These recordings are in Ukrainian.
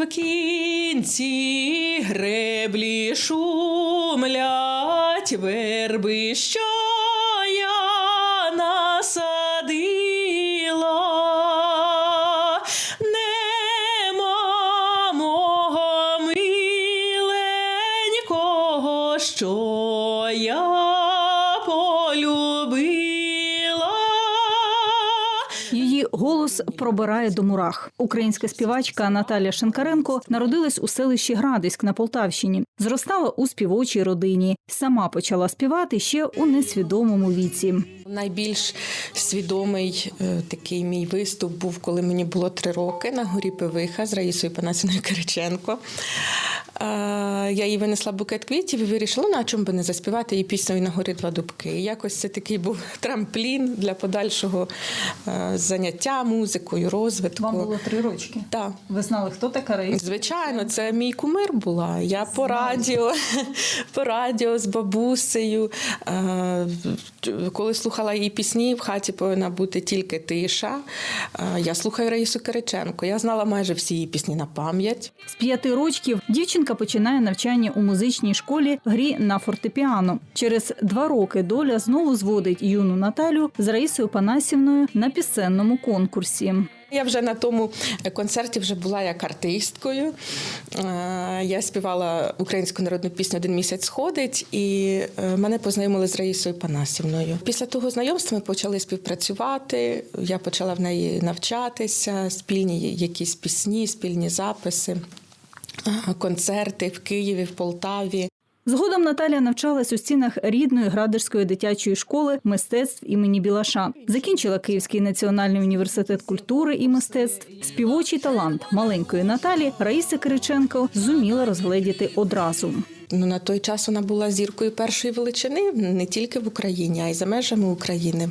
в кінці греблі шумлять верби, що я насадила. Нема мого миленького, що пробирає до мурах. Українська співачка Наталя Шенкаренко народилась у селищі Градиськ на Полтавщині. Зростала у співочій родині. Сама почала співати ще у несвідомому віці. Найбільш свідомий е, такий мій виступ був, коли мені було три роки на горі Пивиха з Раїсою Панасіною Кириченко. Я їй винесла букет квітів і вирішила, на чому би не заспівати її пісню на горі два дубки. І якось це такий був трамплін для подальшого заняття музикою, розвитку. три рочки. Так. Ви знали, хто така Раїса? Звичайно, це мій кумир була. Я по радіо, по радіо з бабусею. Коли слухала її пісні, в хаті повинна бути тільки тиша. Я слухаю Раїсу Кириченко. Я знала майже всі її пісні на пам'ять. З п'яти рочків дівчинка починає навчання у музичній школі грі на фортепіано. Через два роки доля знову зводить юну Наталю з Раїсою Панасівною на пісенному конкурсі. Я вже на тому концерті вже була як артисткою. Е, Я співала українську народну пісню Один місяць сходить, і е, мене познайомили з Раїсою Панасівною. Після того знайомства ми почали співпрацювати. Я почала в неї навчатися, спільні якісь пісні, спільні записи, концерти в Києві, в Полтаві. Згодом Наталя навчалась у стінах рідної градерської дитячої школи мистецтв імені Білаша. Закінчила Київський національний університет культури і мистецтв. Співочий талант маленької Наталі Раїса Кириченко зуміла розгледіти одразу. Ну, на той час вона була зіркою першої величини не тільки в Україні, а й за межами України.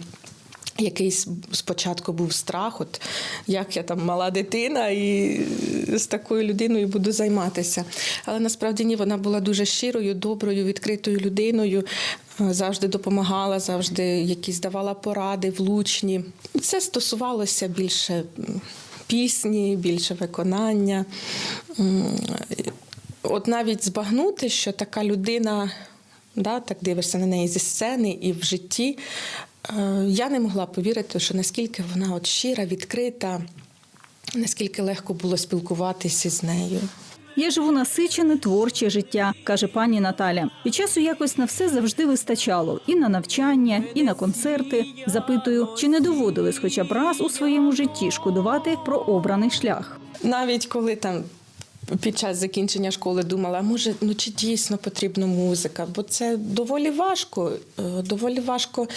Якийсь спочатку був страх, от як я там мала дитина, і з такою людиною буду займатися. Але насправді ні, вона була дуже щирою, доброю, відкритою людиною, е, завжди допомагала, завжди якісь давала поради влучні. Це стосувалося більше пісні, більше виконання. От навіть збагнути, що така людина, да, так дивишся на неї зі сцени і в житті. Е, Я не могла повірити, що наскільки вона от щира, відкрита, наскільки легко було спілкуватися з нею. Я живу насичене творче життя, каже пані Наталя. І часу якось на все завжди вистачало і на навчання, і на концерти. Запитую, чи не доводилось хоча б раз у своєму житті шкодувати про обраний шлях. Навіть коли там під час закінчення школи думала, може, ну чи дійсно потрібна музика, бо це доволі важко, е, доволі важко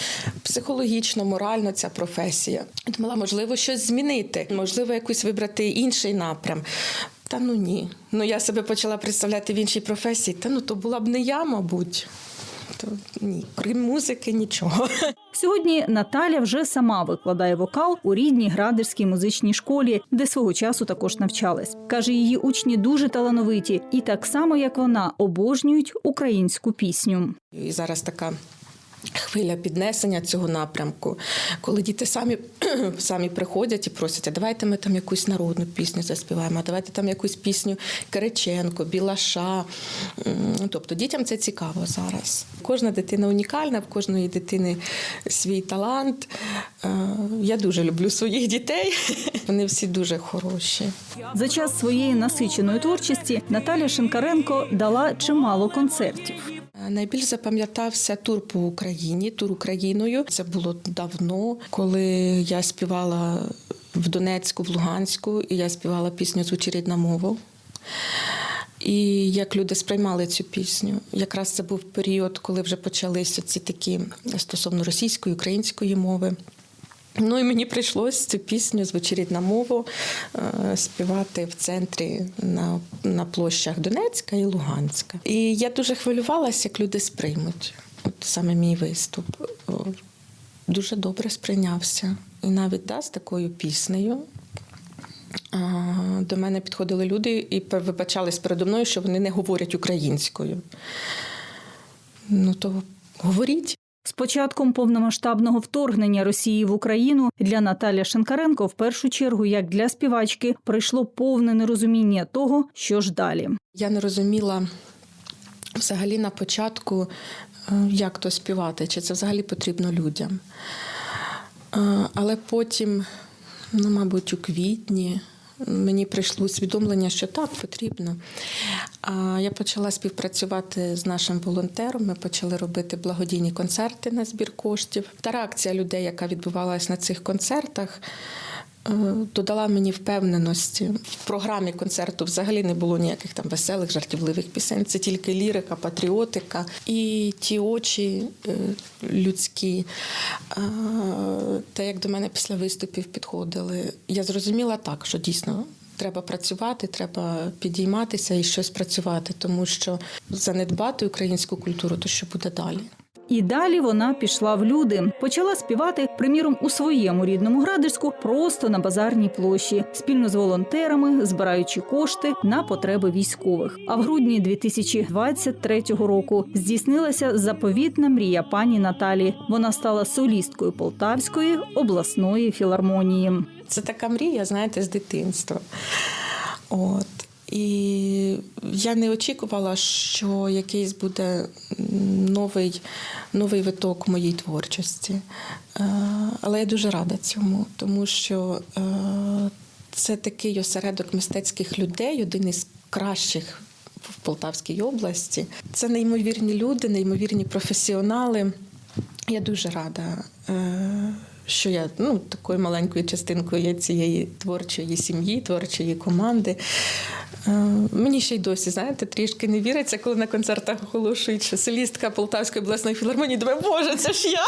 психологічно, морально ця професія. Думала, можливо, щось змінити, можливо, якусь вибрати інший напрям. Та ну ні. Ну я себе почала представляти в іншій професії. Та ну то була б не я, мабуть. То ні, крім музики, нічого. Сьогодні Наталя вже сама викладає вокал у рідній градерській музичній школі, де свого часу також навчалась. каже, її учні дуже талановиті і так само, як вона, обожнюють українську пісню. І зараз така хвиля піднесення цього напрямку, коли діти самі, самі приходять і просять, а давайте ми там якусь народну пісню заспіваємо, а давайте там якусь пісню Кириченко, Білаша. Тобто дітям це цікаво зараз. Кожна дитина унікальна, в кожної дитини свій талант. Е, Я дуже люблю своїх дітей. Вони всі дуже хороші. За час своєї насиченої творчості Наталя Шинкаренко дала чимало концертів. Найбільш запам'ятався тур по Україні, тур Україною. Це було давно, коли я співала в Донецьку, в Луганську, і я співала пісню Звучить рідна мова. І як люди сприймали цю пісню. Якраз це був період, коли вже почалися ці такі стосовно російської, української мови. Ну і мені прийшлось цю пісню «Звучи рідна мова е, співати в центрі на, на площах Донецька і Луганська. І я дуже хвилювалася, як люди сприймуть. От саме мій виступ. Дуже добре сприйнявся. І навіть да, з такою піснею. До мене підходили люди і вибачались передо мною, що вони не говорять українською. Ну то говоріть. З початком повномасштабного вторгнення Росії в Україну для Наталі Шенкаренко в першу чергу, як для співачки, прийшло повне нерозуміння того, що ж далі. Я не розуміла взагалі на початку, е, як то співати, чи це взагалі потрібно людям. Е, Але потім, ну, мабуть, у квітні. Мені прийшло усвідомлення, що так потрібно. А Я почала співпрацювати з нашим волонтером. Ми почали робити благодійні концерти на збір коштів. Та реакція людей, яка відбувалася на цих концертах, додала мені впевненості. В програмі концерту взагалі не було ніяких там веселих, жартівливих пісень. Це тільки лірика, патріотика і ті очі е, людські. е, Те, як до мене після виступів підходили, я зрозуміла так, що дійсно. Треба працювати, треба підійматися і щось працювати, тому що занедбати українську культуру, то що буде далі? І далі вона пішла в люди. Почала співати, приміром, у своєму рідному Градиську, просто на базарній площі, спільно з волонтерами, збираючи кошти на потреби військових. А в грудні 2023 року здійснилася заповітна мрія пані Наталі. Вона стала солісткою Полтавської обласної філармонії. Це така мрія, знаєте, з дитинства. От. І я не очікувала, що якийсь буде новий, новий виток моїй творчості. Е, Але я дуже рада цьому, тому що е, це такий осередок мистецьких людей, один із кращих в Полтавській області. Це неймовірні люди, неймовірні професіонали. Я дуже рада, е, що я ну, такою маленькою частинкою є цієї творчої сім'ї, творчої команди. Е, Мені ще й досі, знаєте, трішки не віриться, коли на концертах оголошують, що солістка Полтавської обласної філармонії. Думаю, боже, це ж я.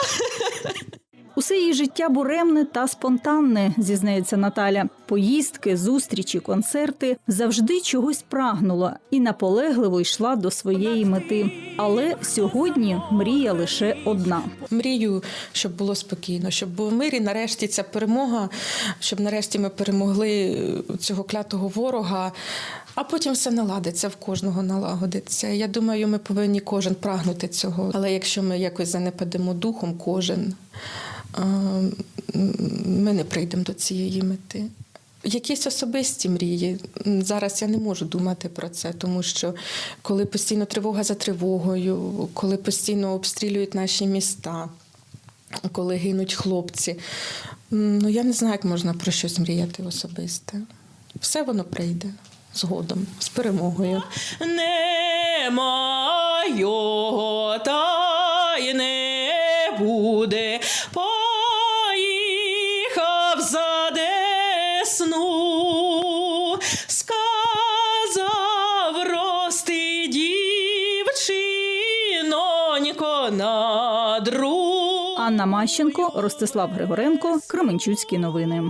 Усе її життя буремне та спонтанне, зізнається Наталя. Поїздки, зустрічі, концерти завжди чогось прагнула і наполегливо йшла до своєї мети. Але сьогодні мрія лише одна. Мрію, щоб було спокійно, щоб був мир і нарешті ця перемога, щоб нарешті ми перемогли цього клятого ворога. А потім все наладиться, в кожного налагодиться. Я думаю, ми повинні кожен прагнути цього. Але якщо ми якось занепадемо духом, кожен, е, ми не прийдемо до цієї мети. Якісь особисті мрії. Зараз я не можу думати про це, тому що коли постійно тривога за тривогою, коли постійно обстрілюють наші міста, коли гинуть хлопці, ну я не знаю, як можна про щось мріяти особисте. Все воно прийде згодом, з перемогою. Нема його, та й не буде. Друг. Анна Мащенко, Ростислав Григоренко, Кременчуцькі новини.